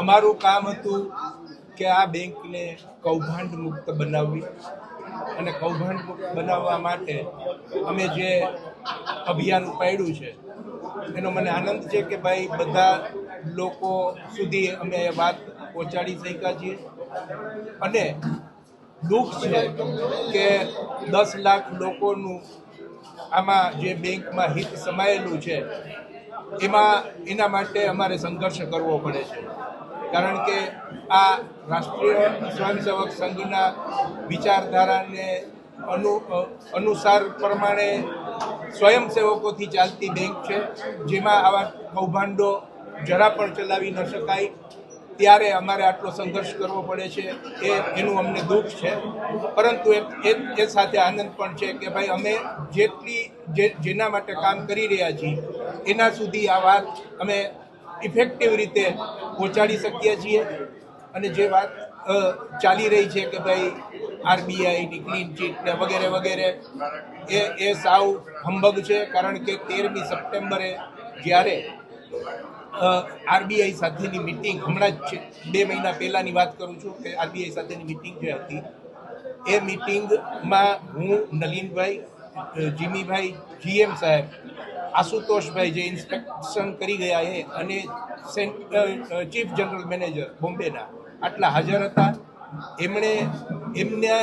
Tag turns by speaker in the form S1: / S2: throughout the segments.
S1: અમારું કામ હતું કે આ બેંકને કૌભાંડ મુક્ત બનાવવી અને કૌભાંડ મુક્ત બનાવવા માટે અમે જે અભિયાન ઉપાડ્યું છે, એનો મને આનંદ છે કે ભાઈ બધા લોકો સુધી અમે વાત પહોંચાડી શક્યા છીએ. અને દુઃખ છે કે દસ લાખ લોકોનું આમાં જે બેંકમાં હિત સમાયેલું છે, એમાં એના માટે અમારે સંઘર્ષ કરવો પડે છે. કારણ કે આ રાષ્ટ્રીય સ્વયંસેવક સંઘના વિચારધારાને અનુ અનુસાર પ્રમાણે સ્વયંસેવકોથી ચાલતી બેંક છે, જેમાં આવા કૌભાંડો જરા પણ ચલાવી ન શકાય. ત્યારે અમારે આટલો સંઘર્ષ કરવો પડે છે, એ, એનું અમને દુઃખ છે. પરંતુ એ સાથે આનંદ પણ છે કે ભાઈ અમે જેટલી જેના માટે કામ કરી રહ્યા છીએ, એના સુધી આ વાત અમે ઇફેક્ટિવ રીતે પહોંચાડી શકીએ છીએ. અને જે વાત ચાલી રહી છે કે ભાઈ આરબીઆઈની ક્લીન ચીટ ને વગેરે વગેરે, એ એ સાવ હંભગ છે. કારણ કે તેરમી સપ્ટેમ્બરે જ્યારે આરબીઆઈ સાથેની મિટિંગ, હમણાં જ બે મહિના પહેલાંની વાત કરું છું કે આરબીઆઈ સાથેની મિટિંગ જે હતી, એ મિટિંગમાં હું નલીનભાઈ જીમીભાઈ, જીએમ સાહેબ, આશુતોષભાઈ જે ઇન્સ્પેક્શન કરી ગયા એ અને ચીફ જનરલ મેનેજર બોમ્બેના આટલા હાજર હતા. એમણે એમને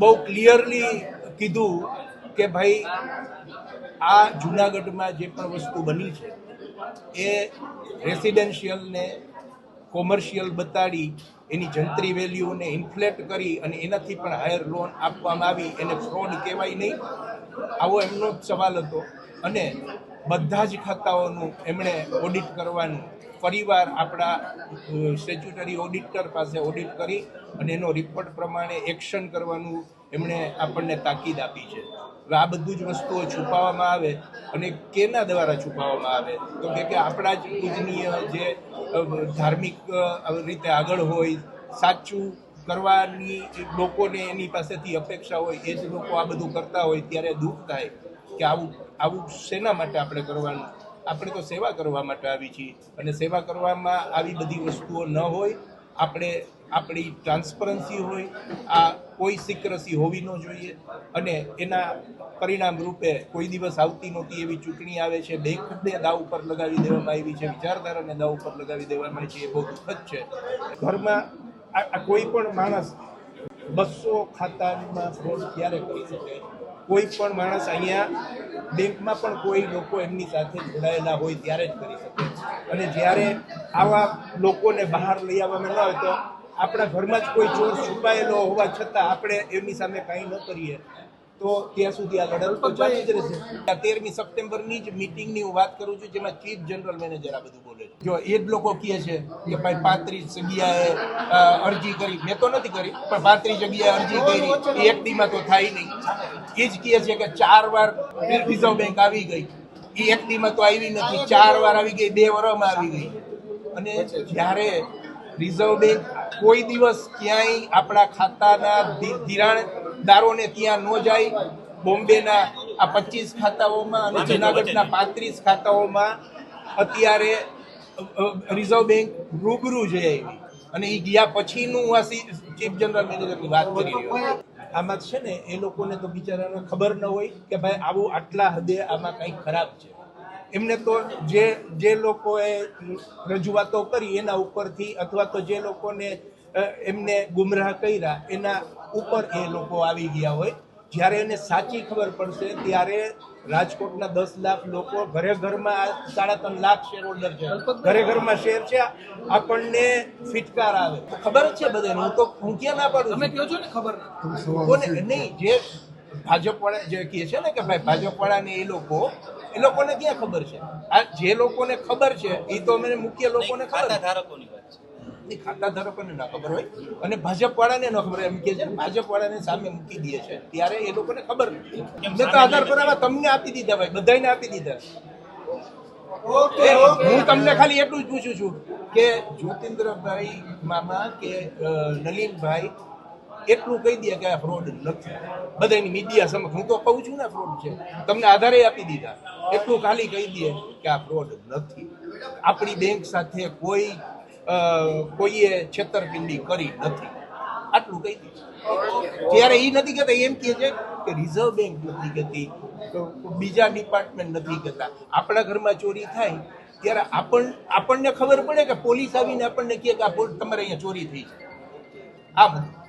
S1: બહુ ક્લિયરલી કીધું કે ભાઈ, આ જુનાગઢમાં જે પણ વસ્તુ બની છે, એ રેસિડેન્શિયલ ને કોમર્શિયલ બતાડી, એની જંત્રી વેલ્યુને ઇન્ફ્લેટ કરી અને એનાથી પણ હાયર લોન આપવામાં આવી. એને ફ્રોડ કહેવાય નહીં. આવો એમનો જ સવાલ હતો. અને બધા જ ખાતાઓનું એમણે ઓડિટ કરવાનું. ફરીવાર આપણા સ્ટેચ્યુટરી ઓડિટર પાસે ઓડિટ કરી અને એનો રિપોર્ટ પ્રમાણે એક્શન કરવાનું એમણે આપણને તાકીદ આપી છે. આ બધું જ વસ્તુઓ છુપાવવામાં આવે અને કેના દ્વારા છુપાવવામાં આવે? તો કે કે આપણા જ પૂજનીય જે ધાર્મિક રીતે આગળ હોય, સાચું કરવાની લોકોને એની પાસેથી અપેક્ષા હોય, એ જ લોકો આ બધું કરતા હોય, ત્યારે દુઃખ થાય કે આવું આવું શેના માટે આપણે કરવાનું? આપણે તો સેવા કરવા માટે આવી છીએ. અને સેવા કરવામાં આવી બધી વસ્તુઓ ન હોય, આપણે આપણી ટ્રાન્સપરન્સી હોય, આ કોઈ સિક્રસી હોવી ન જોઈએ અને એના પરિણામ રૂપે કોઈ દિવસ આવતી નહોતી એવી ચૂંટણી આવે છે બેંકને દાવ ઉપર લગાવી દેવામાં આવી છે, વિચારધારાને દાવ ઉપર લગાવી દેવામાં આવી છે, એ બહુ દુઃખદ છે. ઘરમાં આ કોઈ પણ માણસ બસો ખાતામાં ફ્રોડ ક્યારે કરી શકે? કોઈ પણ માણસ અહીંયા બેંકમાં પણ કોઈ લોકો એમની સાથે જોડાયેલા હોય ત્યારે જ કરી શકે. અને જ્યારે આવા લોકોને બહાર લઈ આવવામાં ન આવે તો આપણા ઘરમાં જ કોઈ ચોર છુપાયેલો હોવા છતાં આપણે એમની સામે કાંઈ ન કરીએ તો ત્યાં સુધી આ લડાઈ તો ચાલી જ રહેશે. તેરમી સપ્ટેમ્બરની જ મિટિંગની હું વાત કરું છું જેમાં ચીફ જનરલ મેનેજર આ બધું બોલે છે. જો એ જ લોકો કહે છે કે ભાઈ પાંત્રીસ જગ્યાએ અરજી કરી. મેં તો નથી કરી પણ પાંત્રીસ જગ્યાએ અરજી કરી. એ એક દીમાં તો થાય નહીં. એ જ કહે છે કે ચાર વાર રિઝર્વ બેંક આવી ગઈ. એ એક દીમાં તો આવી નથી. ચાર વાર આવી ગઈ બે વર્ષમાં આવી ગઈ. અને જ્યારે રિઝર્વ બેંક કોઈ દિવસ ક્યાંય આપણા ખાતાના ધિરાણદારોને ત્યાં ન જાય. બોમ્બેના આ પચીસ ખાતાઓમાં અને જુનાગઢના પાંત્રીસ ખાતાઓમાં અત્યારે રિઝર્વ બેંક રૂબરૂ છે એવી અને એ ગયા પછીનું હું આ ચીફ જનરલ મેનેજરની વાત કરી રહ્યો. આમાં છે ને એ લોકોને તો બિચારાને ખબર ન હોય કે ભાઈ આવું આટલા હદે આમાં કંઈક ખરાબ છે. એમને તો જે જે લોકોએ રજૂઆતો કરી એના ઉપરથી અથવા તો જે લોકોને એમને ગુમરાહ કર્યા એના ઉપર એ લોકો આવી ગયા હોય. જ્યારે એને સાચી ખબર પડશે ત્યારે રાજકોટના દસ લાખ લોકો ઘરે ઘરમાં સાડા ત્રણ લાખ શેર હોલ્ડર છે. ઘરે ઘરમાં શેર છે આપણને ફિટકાર આવે. ખબર જ છે બધાને હું તો હું ક્યાં ના પાડું
S2: તમે કહો છો ને ખબર
S1: કોને નહીં જે ભાજપ વાળા જે કહે છે ને કે ભાઈ ભાજપ વાળાને એ લોકો એ લોકોને ક્યાં ખબર છે? આ જે લોકોને ખબર છે એ તો અમને મુખ્ય લોકોને ખબર
S3: ધારકોની વાત છે.
S1: નહીં, ખાતા ધારકોને ના ખબર હોય. અને ભાજપ વાળાને ન ખબર. એમ કે છે ને ભાજપ વાળાને સામે મૂકી દે છે. ત્યારે એ લોકોને ખબર નથી. મેં તો આધાર પુરાવા તમને આપી દીધા ભાઈ બધાને આપી દીધા હું તમને ખાલી એટલું જ પૂછું છું કે જ્યોતિન્દ્રભાઈ મામા કે નલિનભાઈ એટલું કહી દે કે આ ફ્રોડ નથી. બધાની મીડિયા સમક્ષ હું તો કહું છું ને ફ્રોડ છે. તમને આધારે આપી દીધા. એટલું ખાલી કહી દે કે આ ફ્રોડ નથી. આપણી બેંક સાથે કોઈ કોઈએ છેતરપિંડી કરી નથી. આટલું કહી દીધું ત્યારે એ નથી કહેતા એમ કહે છે કે રિઝર્વ બેંક નથી કહેતી બીજા ડિપાર્ટમેન્ટ નથી કહેતા. આપણા ઘરમાં ચોરી થાય, ત્યારે આપણ, આપણને ખબર પડે કે પોલીસ આવીને આપણને કહે કે આ તમારે અહીંયા ચોરી થઈ છે. આ બધું